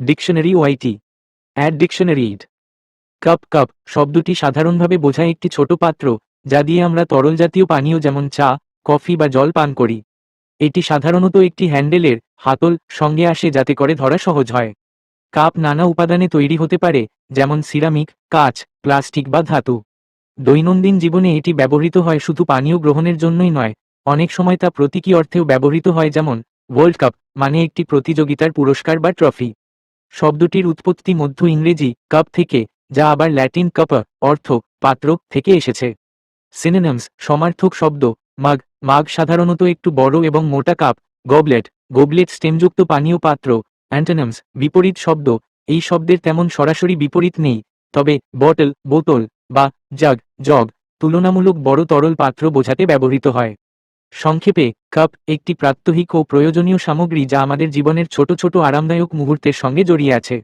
Dictionary ওয়াইটি অ্যাড dictionary ইড কাপ কাপ, শব্দটি সাধারণভাবে বোঝায় একটি ছোট পাত্র, যা দিয়ে আমরা তরল জাতীয় পানীয় যেমন চা, কফি বা জল পান করি। এটি সাধারণত একটি হ্যান্ডেলের হাতল সঙ্গে আসে যাতে করে ধরা সহজ হয়। কাপ নানা উপাদানে তৈরি হতে পারে, যেমন সিরামিক, কাঁচ, প্লাস্টিক বা ধাতু। দৈনন্দিন জীবনে এটি ব্যবহৃত হয় শুধু পানীয় গ্রহণের জন্যই নয়, অনেক সময় তা প্রতীকী অর্থেও ব্যবহৃত হয় যেমন ওয়ার্ল্ড কাপ মানে একটি প্রতিযোগিতার পুরস্কার বা ট্রফি। শব্দটির উৎপত্তি মধ্য ইংরেজি কাপ থেকে, যা আবার ল্যাটিন কাপ অর্থ পাত্র থেকে এসেছে। সিনেনামস সমার্থক শব্দ মাগ মাগ সাধারণত একটু বড় এবং মোটা কাপ গবলেট গোবলেট স্টেমযুক্ত পানীয় পাত্র। অ্যান্টোনামস বিপরীত শব্দ। এই শব্দের তেমন সরাসরি বিপরীত নেই, তবে বটল বোতল বা জাগ জগ তুলনামূলক বড় তরল পাত্র বোঝাতে ব্যবহৃত হয়। সংক্ষেপে, কাপ একটি প্রাত্যহিক ও প্রয়োজনীয় সামগ্রী যা আমাদের জীবনের ছোট ছোট আরামদায়ক মুহূর্তের সঙ্গে জড়িয়ে আছে।